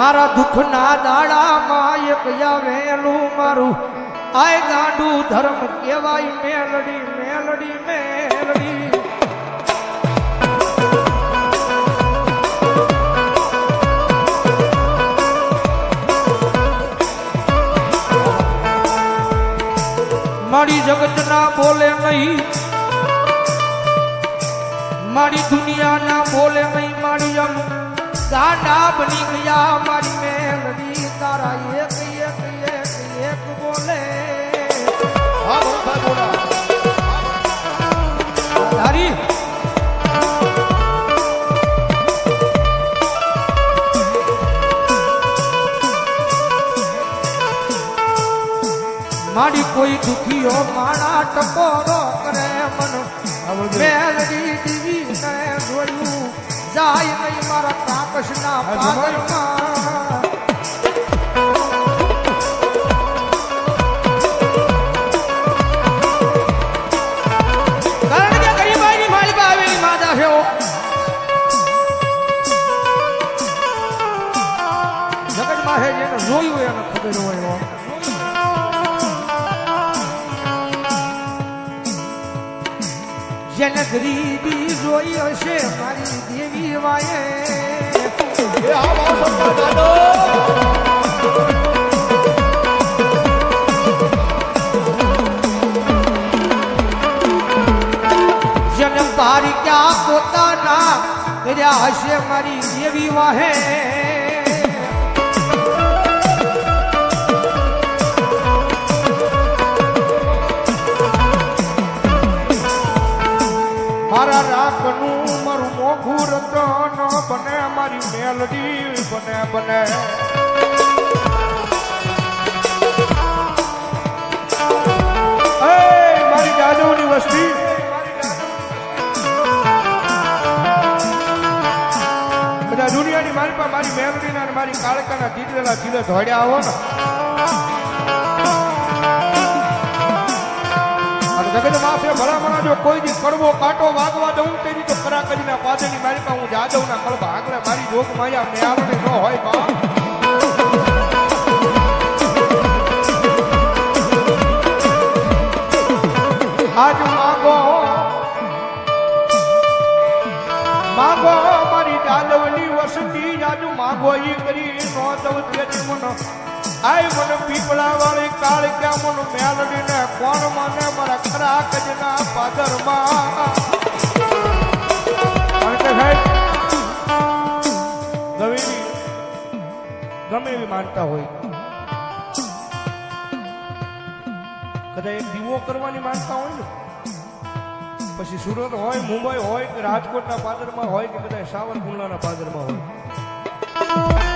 મારા દુઃખના દાડામાં એક વેલું મારું. આય ગાંડું ધર્મ કહેવાય મેલડી મેલડી મેલડી. મારી જગતના બોલે નહીં. મારી દુનિયાના બોલે નહીં. મારી અમ ગાંડા બની ગયા મારી મેલડી તારા એક એક એક એક બોલા તારી મારી કોઈ દુખીઓ માણા ટકોરો કરે મન. મેલડી દીવી કરે જોયું. જાય નહીં મારા કાકશના પાગલમાં જેને ગરીબી જોઈ હશે મારી દેવી વાયે. પારી ક્યાં પોતાના કર્યા હશે મારી દેવી વાહે. મારા રાખનું મારું મોઘું રતન બને મારી મેલડી, બને બને. મારી જાદવની વસ્તી. બધા દુનિયાની મારી પાસે મારી મેલડીના મારી કાળકાના જીતેલા જીલે ધોડ્યા આવો ને. જગત માફે ભલામણા જો કોઈ દી કડવો કાંટો વાગવા દઉં તેની તો ખરા કરીને પાદરની મારી પાસે હું જાદવના કળભા આગળ મારી જોગ માયા મેળવણી ન હોય, બા. આજ માગો માગો મારી જાદવની વસતી, આજ માગો ઈ કરી નો દઉં તેજી મન આય મને પીપળા વાળી કાળ ક્યાં મન મેલડી ને કોણ મને? મારા ખરા કજના પાદરમાં. ગમે એવી માનતા હોય. કદાચ દીવો કરવાની માનતા હોય ને? પછી સુરત હોય, મુંબઈ હોય કે રાજકોટના પાદરમાં હોય કે કદાચ સાવરકુંડલાના પાદરમાં હોય?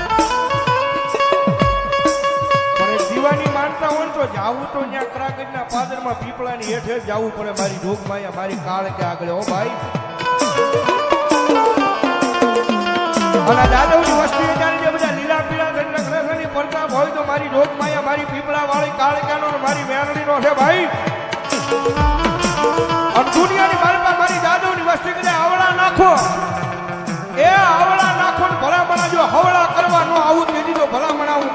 જાવું તો ત્યાં કરાગજના પાદરમાં પીપળાની હેઠે જાવું પડે. મારી જોગમાયા મારી કાળ કે આગળ. હો ભાઈ. અને દાદવની વસ્તી અત્યારે જે બધા લીલા પીળા થઈને રખડે છે ને, ઈ હોય તો મારી જોગમાયા મારી પીપળા વાળી કાળકાનો મારી મેરડીનો છે ભાઈ? અને દુનિયાની પાસે મારી દાદવની વસ્તી કદાચ આવડા નાખો. એ આવડા નાખો ને ભલામણા જો હવળા કરવા નો આવું તેથી તો ભલામણા હું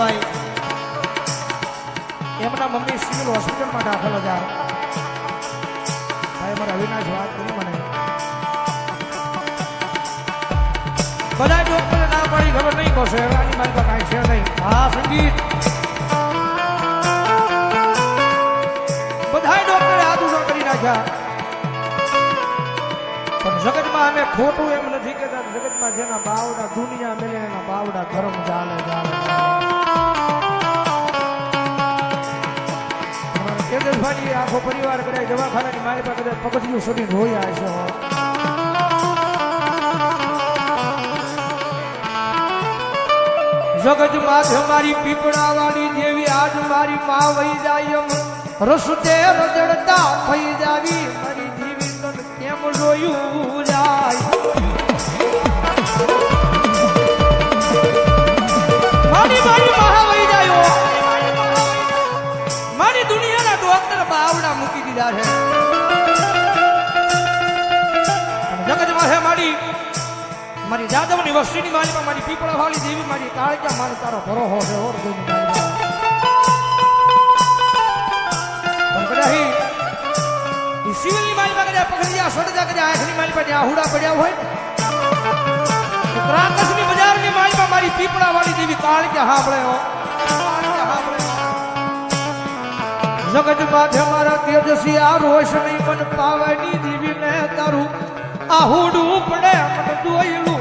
તેજસભાઈ એમના મમ્મી સિવિલ હોસ્પિટલમાં દાખલ હતા ભાઈ, અમારા અવિનાશ વાત કરી મને. બધા ડોક્ટર ના પડી, ખબર નહીં કહો એવાની મારી પાસે કાંઈ છે નહીં. હા, સંગીત. બધાય ડોક્ટરે હાથ ઊંચો કરી નાખ્યા. જગતમાં અમે ખોટું એમ નથી કહેતા. જગતમાં જેના બાવડા દુનિયા મેલે એના બાવડા ધર્મ ચાલે ચાલે તેજસભાઈ આખો પરિવાર કદાચ દવાખાનાની મારી પાસે કદાચ પગથિયું સુધી રોયા છે જગત માથે મારી પીપળા વાળી જેવી આજ મારી મા વહી જાય રસતે રજડતા થઈ જાવી. મારી જાદવની વસ્તીની મારીમાં મારી પીપળા વાળી દેવી મારી કાળજા મારે તારો ભરોહો છે ઓર દેવી મારી પણ કદાચ સિવિલની મારીમાં પકડ્યા સડજા કદાચ આંખની મારીમાં જ્યાં આહુડા પડ્યા હોય તો ત્રાકસની બજારની મારીમાં મારી પીપળા વાળી દેવી કાળજા કે હાંભળે જગત માથે મારા તેજસી આ રોશની મન પાવાની દેવી ને તારું આહુડું પડે મન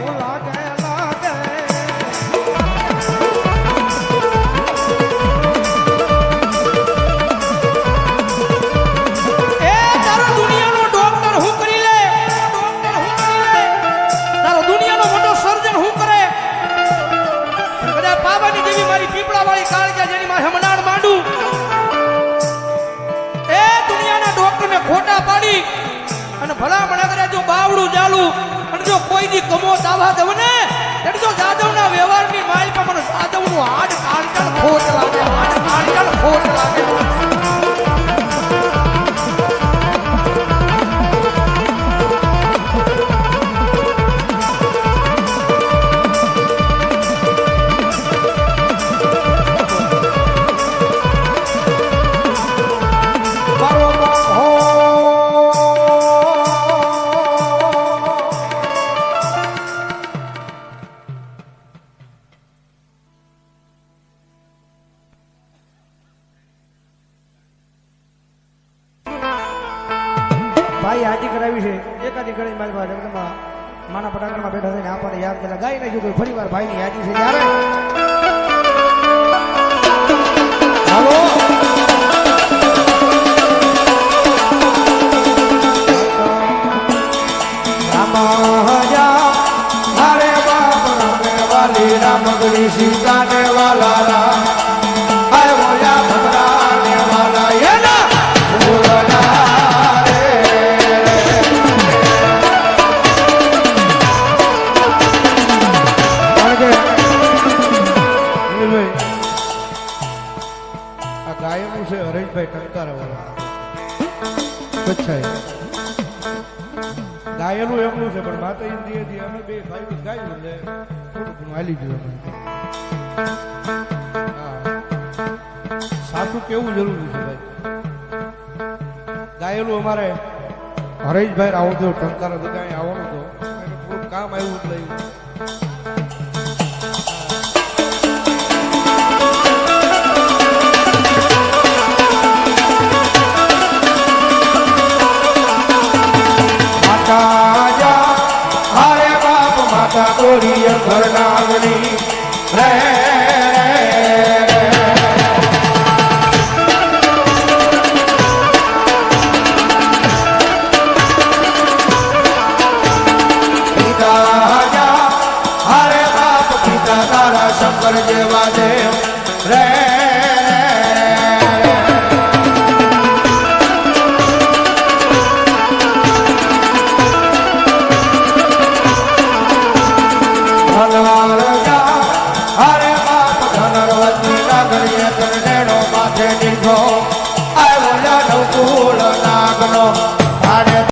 મારી કાળ કે જેની માં હમણાં માંડું. એ દુનિયાના ડોક્ટરને ખોટા પાડી અને ભલામણ કરે, જો બાવડું ચાલુ અને જો કોઈ દી કમો દાવા દઉં ને, એટલે જો જાદવના વ્યવહારની માલ પર મને જાદવનું હાડ કાળકાળ ખોટ લાગે હાડ કાળકાળ ખોટ લાગે ભાઈ હાજી કરાવી છે. એકાદી ઘડી મારી પાસે જગદંબા માના પટાકરમાં બેઠા થઈને આપણને યાદ કર્યા ગાઈ નાખ્યું કોઈ ફરી વાર ભાઈની યાદી છે ત્યારે. હાલો. રામાયા હરે બાપ રામે. ગાયનું ટંકાર કચ્છાએ ગાયેલું એમનું છે, પણ માતા હિન્દી અમે બે ભાઈ ગાયું એટલે થોડું ઘણું હાલી ગયું સાચું કેવું જરૂરી છે, ભાઈ? ગાયેલું અમારે હરેશભાઈ તો ટંકારા કાંઈ આવવાનું તો થોડું કામ આવ્યું એટલે